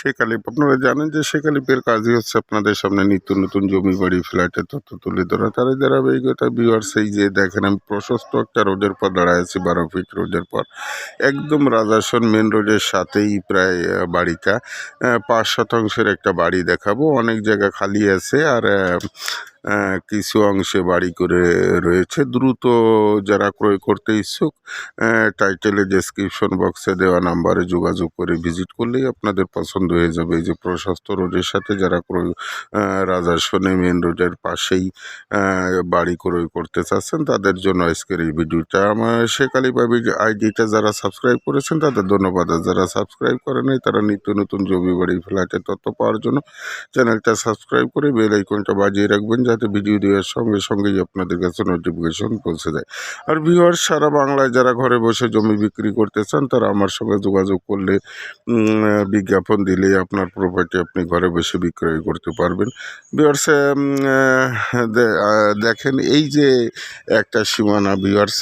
শেখ আলিপ আপনারা জানেন যে শেখ আলিপের কাজই হচ্ছে আপনাদের সামনে নিত্য নতুন জমি বাড়ি, ফ্ল্যাটের তথ্য তুলে ধরা। তারা যারা ধারাবাহিকতা বিওয়ার্স এই যে দেখেন, আমি প্রশস্ত একটা রোডের পর দাঁড়ায় আছি বারো ফিট রোডের পর। একদম রাজাসন মেন রোডের সাথেই প্রায় বাড়িটা। পাঁচ শতাংশের একটা বাড়ি দেখাবো। অনেক জায়গা খালি আছে আর কিছু অংশে বাড়ি করে রয়েছে। দ্রুত যারা ক্রয় করতে ইচ্ছুক টাইটেলে ডেসক্রিপশন বক্সে দেওয়া নাম্বারে যোগাযোগ করে ভিজিট করলেই আপনাদের পছন্দ হয়ে যাবে। এই যে প্রশস্ত রোডের সাথে যারা ক্রয় রাজাসনে মেন রোডের পাশেই বাড়ি ক্রয় করতে চাচ্ছেন, তাদের জন্য আজকের এই ভিডিওটা। আমার শেখ আলী আইডিটা যারা সাবস্ক্রাইব করেছেন, তাদের ধন্যবাদ। আর যারা সাবস্ক্রাইব করে নাই, তারা নিত্য নতুন জমি বাড়ি ফ্ল্যাটের তথ্য পাওয়ার জন্য চ্যানেলটা সাবস্ক্রাইব করে বেল আইকনটা বাজিয়ে রাখবেন যাতে ভিডিও দেওয়ার সঙ্গে সঙ্গেই আপনাদের কাছে নোটিফিকেশন পৌঁছে যায় আর ভিউয়ার সারা বাংলায় যারা ঘরে বসে জমি বিক্রি করতে চান, তারা আমার সঙ্গে যোগাযোগ করলে বিজ্ঞাপন দিলেই আপনার প্রপার্টি আপনি ঘরে বসে বিক্রয় করতে পারবেন। ভিউয়ার্স দেখেন এই যে একটা সীমানা ভিউয়ার্স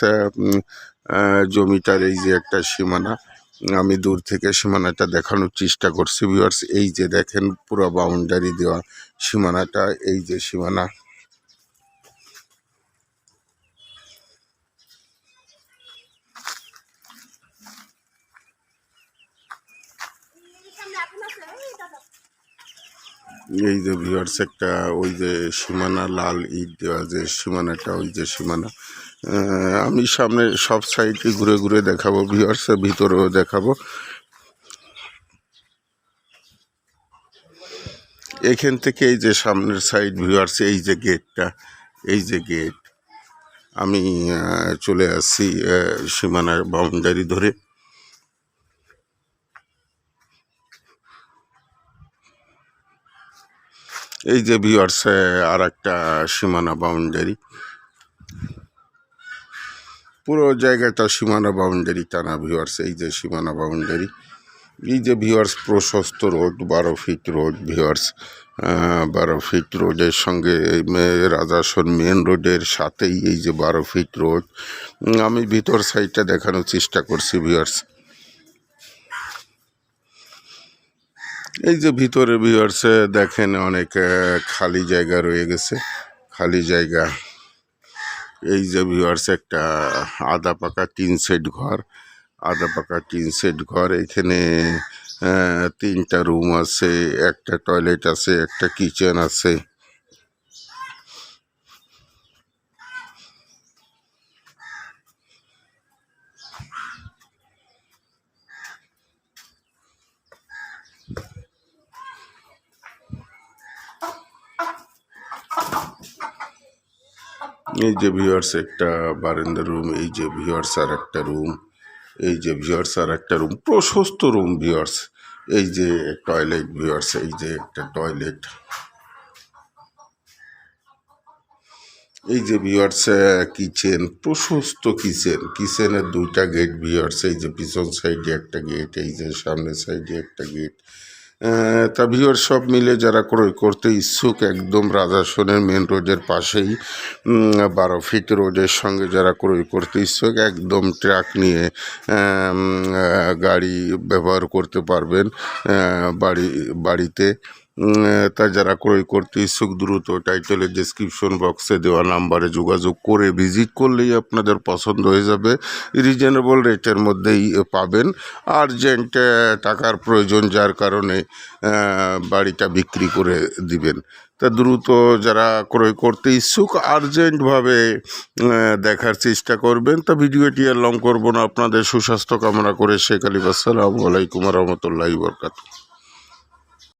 জমিটার এই যে একটা সীমানা আমি দূর থেকে সীমানাটা দেখানোর চেষ্টা করছি ভিউয়ার্স এই যে দেখেন, পুরো বাউন্ডারি দেওয়া সীমানাটা, এই যে সীমানা। এই যে ভিউয়ার্স একটা ওই যে সীমানা, লাল ইট দেওয়া যে সীমানাটা, ওই যে সীমানা। আমি সামনে সব সাইডে ঘুরে ঘুরে দেখাবো ভিউয়ার্স ভিতরেও দেখাবো। এখান থেকে এই যে সামনের সাইড ভিউয়ার্স এই যে গেটটা এই যে গেট আমি চলে আসছি সীমানার বাউন্ডারি ধরে। এই যে ভিউয়ার্স আর একটা সীমানা বাউন্ডারি পুরো জায়গাটা সীমানা বাউন্ডারি টানা ভিউয়ার্স এই যে সীমানা বাউন্ডারি এই যে ভিউয়ার্স প্রশস্ত রোড, বারো ফিট রোড ভিউয়ার্স বারো ফিট রোডের সঙ্গে রাজাসন মেন রোডের সাথেই এই যে বারো ফিট রোড আমি ভিতর সাইডটা দেখানোর চেষ্টা করছি ভিওয়ার্স এই যে ভিতরে ভিউয়ার্সে দেখেন অনেক খালি জায়গা রয়ে গেছে, খালি জায়গা। এই যে ভিউয়ার্স একটা আদা পাকা টিন সেট ঘর আদা পাকা টিন সেট ঘর। এখানে তিনটা রুম আছে, একটা টয়লেট আছে, একটা কিচেন আছে। এই যে ভিউয়ার্স একটা বারান্দা রুম এই যে ভিউয়ার্স আর একটা রুম এই যে ভিউয়ার্স আর একটা রুম প্রশস্ত রুম ভিউয়ার্স এই যে টয়লেট ভিউয়ার্স এই যে একটা টয়লেট এই যে ভিউয়ার্স কিচেন প্রশস্ত কিচেন কিচেনের দুইটা গেট ভিউয়ার্স এই যে পিছন সাইডে একটা গেট এই যে সামনের সাইডে একটা গেট তা ভিউয়ার সব মিলে যারা ক্রয় করতে ইচ্ছুক, একদম রাজাসনের মেন রোডের পাশেই বারো ফিট রোডের সঙ্গে যারা ক্রয় করতে ইচ্ছুক, একদম ট্রাক নিয়ে গাড়ি ব্যবহার করতে পারবেন বাড়ি, বাড়িতে। তা যারা ক্রয় করতে ইচ্ছুক, দ্রুত টাইটেলের ডিসক্রিপশন বক্সে দেওয়া নাম্বারে যোগাযোগ করে ভিজিট করলেই আপনাদের পছন্দ হয়ে যাবে। রিজনেবল রেটের মধ্যেই পাবেন। আর্জেন্ট টাকার প্রয়োজন, যার কারণে বাড়িটা বিক্রি করে দিবেন। তা দ্রুত যারা ক্রয় করতে ইচ্ছুক আর্জেন্টভাবে দেখার চেষ্টা করবেন। তা ভিডিওটি আর লং করব না। আপনাদের সুস্বাস্থ্য কামনা করে শেখ আলী আসসালামু আলাইকুম রহমতুল্লাহি বরকাত